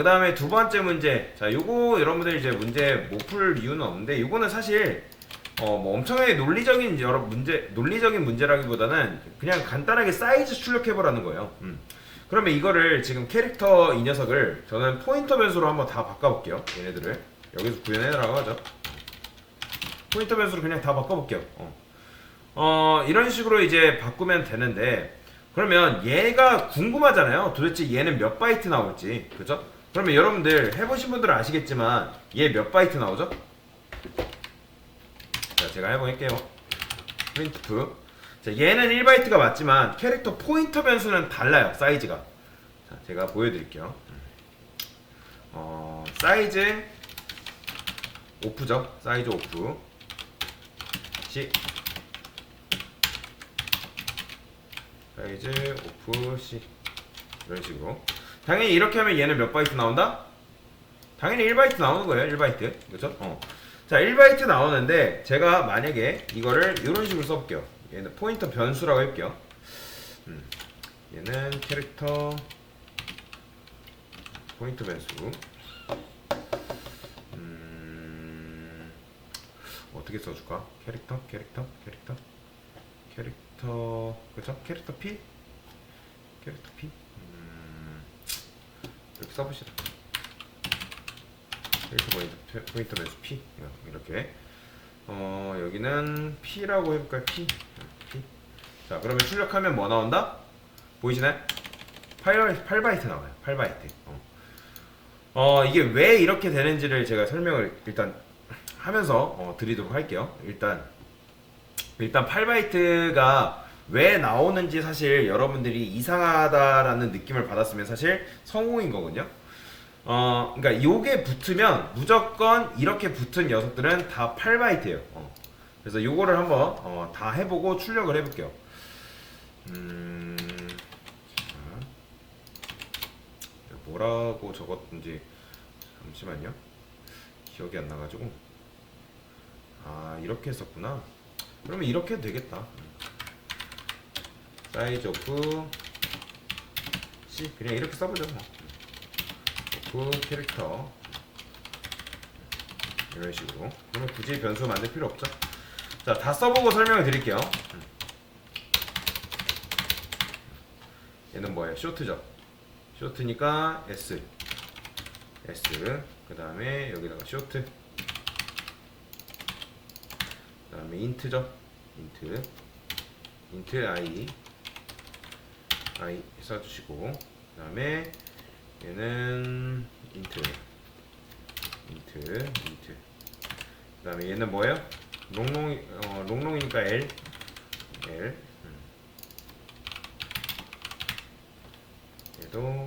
그 다음에 두 번째 문제. 자, 요거 여러분들 이제 문제 못 풀 이유는 없는데, 요거는 사실, 어, 뭐 엄청나게 논리적인 여러 문제, 논리적인 문제라기보다는 그냥 간단하게 사이즈 출력해보라는 거예요. 음. 그러면 이거를 지금 캐릭터 이 녀석을 저는 포인터 변수로 한번 다 바꿔볼게요. 얘네들을. 여기서 구현해라고 하죠. 포인터 변수로 그냥 다 바꿔볼게요. 어. 어, 이런 식으로 이제 바꾸면 되는데, 그러면 얘가 궁금하잖아요. 도대체 얘는 몇 바이트 나올지. 그죠? 그러면 여러분들 해보신 분들은 아시겠지만, 얘 몇 바이트 나오죠? 자, 제가 해볼게요. 프린트프. 자, 얘는 1바이트가 맞지만, 캐릭터 포인터 변수는 달라요. 사이즈가. 자, 제가 보여드릴게요. 어, 사이즈 오프죠? 사이즈 오프. 시 사이즈 오프 C 이런 식으로 당연히 이렇게 하면 얘는 몇 바이트 나온다? 당연히 1바이트 나오는 거예요 1바이트 그죠? 어. 자 1바이트 나오는데 제가 만약에 이거를 이런 식으로 써볼게요 얘는 포인터 변수라고 할게요 음. 얘는 캐릭터 포인터 변수 음. 어떻게 써줄까? 캐릭터 캐릭터 캐릭터 캐릭터 그죠? 캐릭터 P 캐릭터 P 음, 이렇게 써보시다 캐릭터 포인트 포인트 변수 P 이렇게 어 여기는 P라고 해볼까요? P P 자 그러면 출력하면 뭐 나온다? 보이시나요? 8, 8바이트 나와요 8바이트 어. 어 이게 왜 이렇게 되는지를 제가 설명을 일단 하면서 어, 드리도록 할게요 일단 일단 8바이트가 왜 나오는지 사실 여러분들이 이상하다라는 느낌을 받았으면 사실 성공인 거거든요. 어, 그러니까 요게 붙으면 무조건 이렇게 붙은 녀석들은 다 8바이트예요. 어. 그래서 요거를 한번 어, 다 해보고 출력을 해볼게요. 음, 자, 뭐라고 적었는지 잠시만요. 기억이 안 나가지고 아 이렇게 했었구나. 그러면 이렇게 되겠다. 사이즈 오프 C 그냥 이렇게 써보죠. 뭐. 오프 캐릭터 이런 식으로. 그러면 굳이 변수 만들 필요 없죠. 자, 다 써보고 설명을 드릴게요. 얘는 뭐예요? 쇼트죠. 쇼트니까 S. S. 그 다음에 여기다가 쇼트. 그 다음에 인트죠 인트 인트 i i 써주시고 그 다음에 얘는 인트 인트 인트 그 다음에 얘는 뭐예요? 롱롱 어, 롱롱이니까 L L 음. 얘도 롱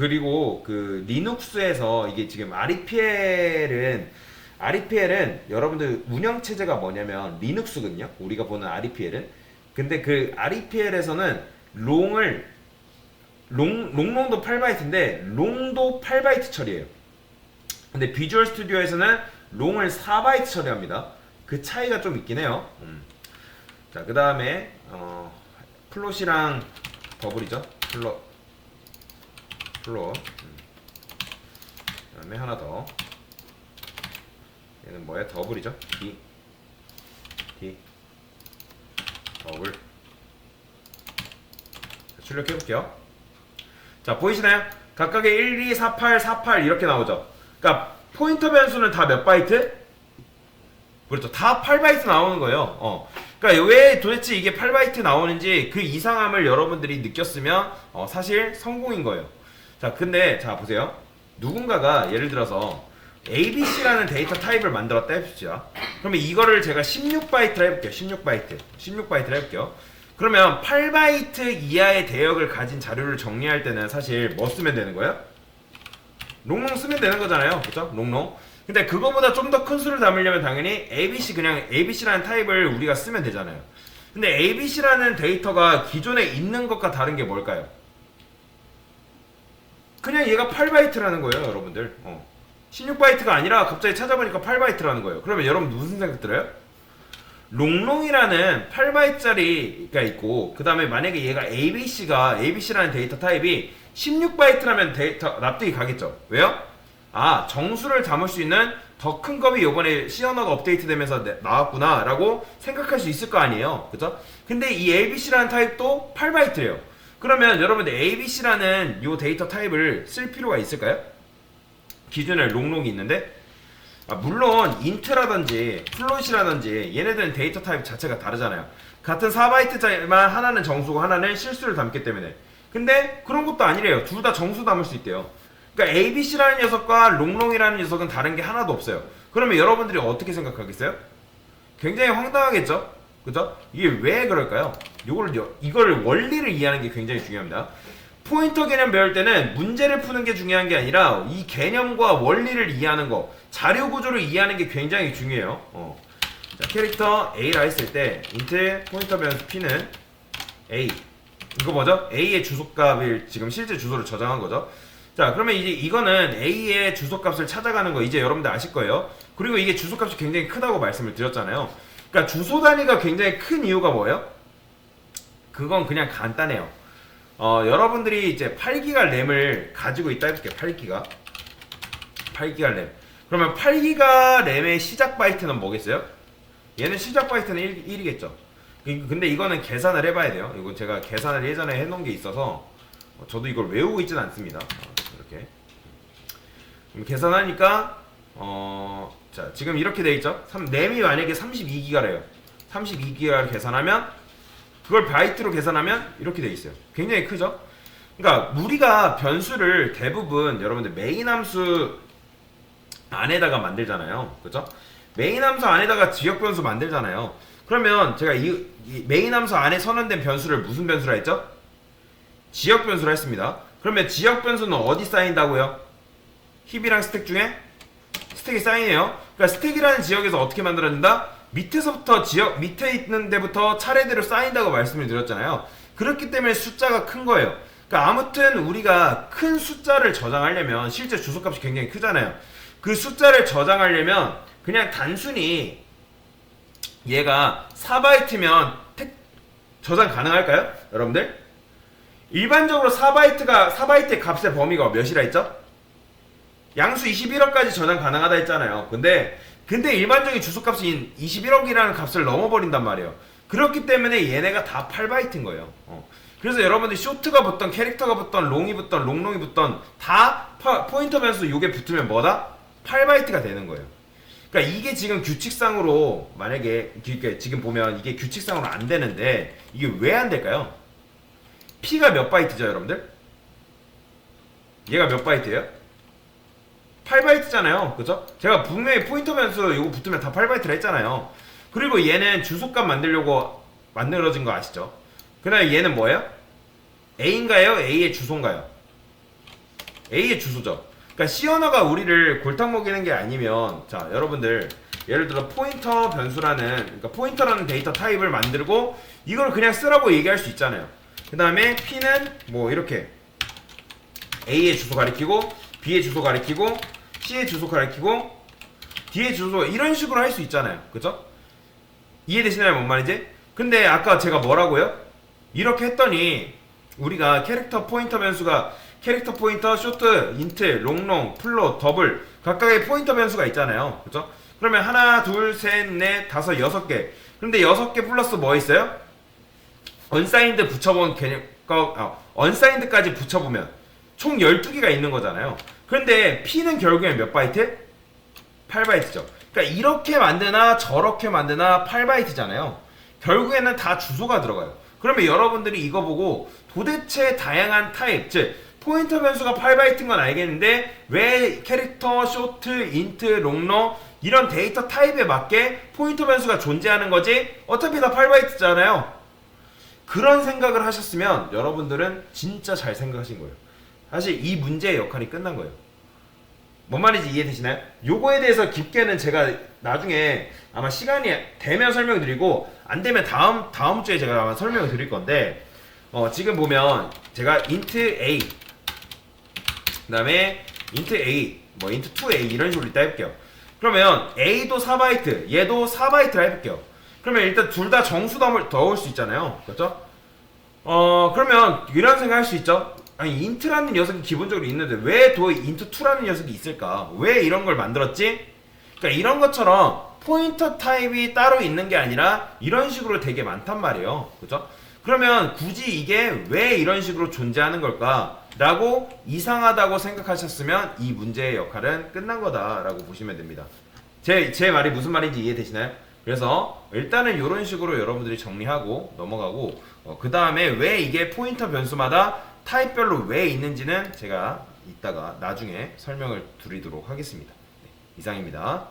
그리고 그 리눅스에서 이게 지금 REPL은 REPL은 여러분들 운영 체제가 뭐냐면 리눅스거든요. 우리가 보는 REPL은 근데 그 REPL에서는 롱을 롱 롱롱도 8바이트인데 롱도 8바이트 처리해요. 근데 비주얼 스튜디오에서는 롱을 4바이트 처리합니다. 그 차이가 좀 있긴 해요. 음. 자, 그 다음에 어, 플롯이랑 더블이죠. 플롯 플롯 음. 그 다음에 하나 더 얘는 뭐야? 더블이죠? D. D. 더블. 자, 출력해 볼게요. 자 보이시나요? 각각의 1, 2, 4, 8, 4, 8 이렇게 나오죠. 그러니까 포인터 변수는 다 몇 바이트? 그렇죠. 다 8바이트 나오는 거예요. 어. 그러니까 왜 도대체 이게 8바이트 나오는지 그 이상함을 여러분들이 느꼈으면 어, 사실 성공인 거예요. 자, 근데 자 보세요. 누군가가 예를 들어서 ABC라는 데이터 타입을 만들었다 해봅시다. 그러면 이거를 제가 16바이트로 해볼게요. 16바이트. 16바이트로 해볼게요. 그러면 8바이트 이하의 대역을 가진 자료를 정리할 때는 사실 뭐 쓰면 되는 거예요? 롱롱 쓰면 되는 거잖아요. 그죠? 롱롱. 근데 그거보다 좀 더 큰 수를 담으려면 당연히 ABC 그냥 ABC라는 타입을 우리가 쓰면 되잖아요. 근데 ABC라는 데이터가 기존에 있는 것과 다른 게 뭘까요? 그냥 얘가 8바이트라는 거예요, 여러분들. 어. 16바이트가 아니라 갑자기 찾아보니까 8바이트라는 거예요. 그러면 여러분 무슨 생각 들어요? 롱롱이라는 8바이트짜리가 있고 그 다음에 만약에 얘가 ABC가 ABC라는 데이터 타입이 16바이트라면 데이터 납득이 가겠죠. 왜요? 아 정수를 담을 수 있는 더큰 컵이 요번에 C 언어가 업데이트되면서 내- 나왔구나 라고 생각할 수 있을 거 아니에요. 그죠? 근데 이 ABC라는 타입도 8바이트예요. 그러면 여러분들 ABC라는 요 데이터 타입을 쓸 필요가 있을까요? 기준에 롱롱이 있는데 아, 물론 인트라든지 플롯이라든지 얘네들은 데이터 타입 자체가 다르잖아요. 같은 4바이트짜리만 하나는 정수고 하나는 실수를 담기 때문에. 근데 그런 것도 아니래요. 둘 다 정수 담을 수 있대요. 그러니까 ABC라는 녀석과 롱롱이라는 녀석은 다른 게 하나도 없어요. 그러면 여러분들이 어떻게 생각하겠어요? 굉장히 황당하겠죠? 그죠? 이게 왜 그럴까요? 이걸 이걸 원리를 이해하는 게 굉장히 중요합니다. 포인터 개념 배울 때는 문제를 푸는 게 중요한 게 아니라 이 개념과 원리를 이해하는 거, 자료 구조를 이해하는 게 굉장히 중요해요. 어. 자, 캐릭터 A라 했을 때 인트 포인터 변수 P는 A. 이거 뭐죠? A의 주소값을 지금 실제 주소를 저장한 거죠. 자, 그러면 이제 이거는 A의 주소값을 찾아가는 거 이제 여러분들 아실 거예요. 그리고 이게 주소값이 굉장히 크다고 말씀을 드렸잖아요. 그러니까 주소 단위가 굉장히 큰 이유가 뭐예요? 그건 그냥 간단해요. 어, 여러분들이 이제 8기가 램을 가지고 있다 해볼게요. 8기가. 8기가 램. 그러면 8기가 램의 시작 바이트는 뭐겠어요? 얘는 시작 바이트는 1, 이겠죠 근데 이거는 계산을 해봐야 돼요. 이거 제가 계산을 예전에 해놓은 게 있어서 어, 저도 이걸 외우고 있지는 않습니다. 어, 이렇게. 계산하니까 어, 자 지금 이렇게 돼 있죠. 3, 램이 만약에 32기가래요. 32기가를 계산하면 그걸 바이트로 계산하면 이렇게 돼 있어요. 굉장히 크죠? 그러니까 우리가 변수를 대부분 여러분들 메인 함수 안에다가 만들잖아요. 그죠? 메인 함수 안에다가 지역 변수 만들잖아요. 그러면 제가 이, 이 메인 함수 안에 선언된 변수를 무슨 변수라 했죠? 지역 변수라 했습니다. 그러면 지역 변수는 어디 쌓인다고요? 힙이랑 스택 중에 스택이 쌓이네요. 그러니까 스택이라는 지역에서 어떻게 만들어진다? 밑에서부터 지역 밑에 있는 데부터 차례대로 쌓인다고 말씀을 드렸잖아요. 그렇기 때문에 숫자가 큰 거예요. 그러니까 아무튼 우리가 큰 숫자를 저장하려면 실제 주소값이 굉장히 크잖아요. 그 숫자를 저장하려면 그냥 단순히 얘가 4바이트면 택 저장 가능할까요? 여러분들? 일반적으로 4바이트가 4바이트의 값의 범위가 몇이라 했죠? 양수 21억까지 저장 가능하다 했잖아요. 근데 근데 일반적인 주소값이 21억이라는 값을 넘어버린단 말이에요. 그렇기 때문에 얘네가 다 8바이트인 거예요. 어. 그래서 여러분들 쇼트가 붙던 캐릭터가 붙던 롱이 붙던 롱롱이 붙던 다 파- 포인터 변수 요게 붙으면 뭐다? 8바이트가 되는 거예요. 그러니까 이게 지금 규칙상으로 만약에 이렇게 지금 보면 이게 규칙상으로 안 되는데 이게 왜 안 될까요? P가 몇 바이트죠, 여러분들? 얘가 몇 바이트예요? 8바이트잖아요. 그죠? 제가 분명히 포인터 변수 이거 붙으면 다 8바이트라 했잖아요. 그리고 얘는 주소값 만들려고 만들어진 거 아시죠? 그 다음에 얘는 뭐예요? A인가요? A의 주소인가요? A의 주소죠. 그러니까 C 언어가 우리를 골탕 먹이는 게 아니면 자 여러분들 예를 들어 포인터 변수라는 그러니까 포인터라는 데이터 타입을 만들고 이걸 그냥 쓰라고 얘기할 수 있잖아요. 그 다음에 P는 뭐 이렇게 A의 주소 가리키고 B의 주소 가리키고 C의 주소 가리키고 D의 주소 이런 식으로 할 수 있잖아요. 그죠? 이해되시나요? 뭔 말인지? 근데 아까 제가 뭐라고요? 이렇게 했더니 우리가 캐릭터 포인터 변수가 캐릭터 포인터, 쇼트, 인트, 롱롱, 플롯, 더블 각각의 포인터 변수가 있잖아요. 그죠? 그러면 하나, 둘, 셋, 넷, 다섯, 여섯 개. 근데 여섯 개 플러스 뭐 있어요? 언사인드 붙여본 개념, 어, 언사인드까지 붙여보면 총 12개가 있는 거잖아요. 그런데 P는 결국엔 몇 바이트? 8바이트죠. 그러니까 이렇게 만드나 저렇게 만드나 8바이트잖아요. 결국에는 다 주소가 들어가요. 그러면 여러분들이 이거 보고 도대체 다양한 타입, 즉 포인터 변수가 8바이트인 건 알겠는데 왜 캐릭터, 쇼트, 인트, 롱러 이런 데이터 타입에 맞게 포인터 변수가 존재하는 거지? 어차피 다 8바이트잖아요. 그런 생각을 하셨으면 여러분들은 진짜 잘 생각하신 거예요. 사실 이 문제의 역할이 끝난 거예요. 뭔 말인지 이해되시나요? 요거에 대해서 깊게는 제가 나중에 아마 시간이 되면 설명드리고 안 되면 다음 다음 주에 제가 아마 설명을 드릴 건데 어, 지금 보면 제가 int a 그다음에 int a 뭐 int 2a 이런 식으로 이따 해볼게요. 그러면 a도 4바이트 얘도 4바이트라 해볼게요. 그러면 일단 둘 다 정수 넣을, 넣을 수 있잖아요. 그렇죠? 어 그러면 이런 생각 할 수 있죠. 아니 인트라는 녀석이 기본적으로 있는데 왜도 인트 2라는 녀석이 있을까? 왜 이런 걸 만들었지? 그러니까 이런 것처럼 포인터 타입이 따로 있는 게 아니라 이런 식으로 되게 많단 말이에요. 그죠? 그러면 굳이 이게 왜 이런 식으로 존재하는 걸까? 라고 이상하다고 생각하셨으면 이 문제의 역할은 끝난 거다라고 보시면 됩니다. 제, 제 말이 무슨 말인지 이해되시나요? 그래서 일단은 이런 식으로 여러분들이 정리하고 넘어가고 그 다음에 왜 이게 포인터 변수마다 타입별로 왜 있는지는 제가 이따가 나중에 설명을 드리도록 하겠습니다. 네, 이상입니다.